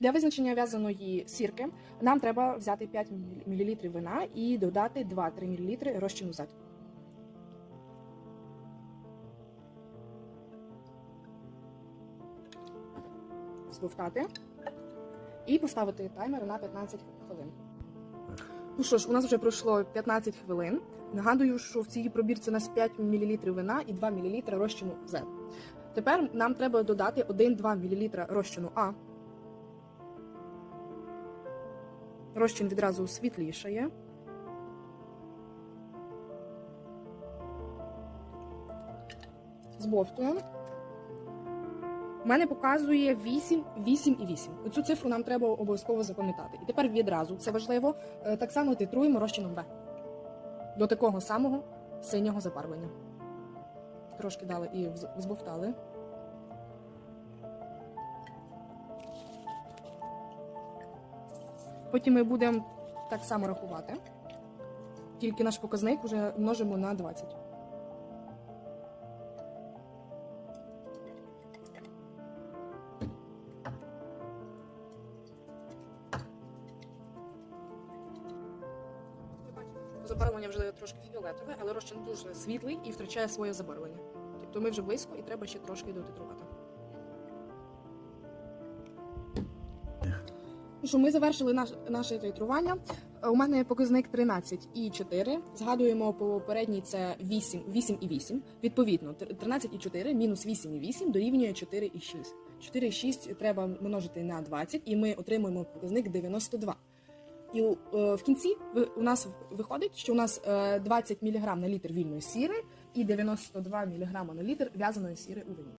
Для визначення в'язаної сірки нам треба взяти 5 мл вина і додати 2-3 мл розчину зет. Збовтати і поставити таймер на 15 хвилин. Ну що ж, у нас вже пройшло 15 хвилин. Нагадую, що в цій пробірці у нас 5 мл вина і 2 мл розчину Z. Тепер нам треба додати 1-2 мл розчину А. Розчин відразу світлішає. Збовтуємо. У мене показує 8, 8 і 8. Оцю цифру нам треба обов'язково запам'ятати. І тепер відразу, це важливо, е, так само титруємо розчином Б. До такого самого синього забарвлення. Трошки дали і вз- Потім ми будемо так само рахувати. Тільки наш показник вже множимо на 20. Забарвлення вже трошки фіолетове, але розчин дуже світлий і втрачає своє забарвлення. Тобто ми вже близько і треба ще трошки дотитрувати. Що, ми завершили наш, наше титрування. Е, У мене показник 13 і 4. Згадуємо попередній це 8, 8 і 8. Відповідно, тр- 13 і 4 мінус 8 і 8 дорівнює 4 і 6. 4 і 6 треба множити на 20, і ми отримуємо показник 92. І е, в кінці у нас виходить, що у нас е, 20 мг на літр вільної сіри і 92 мг на літр в'язаної сіри у вині.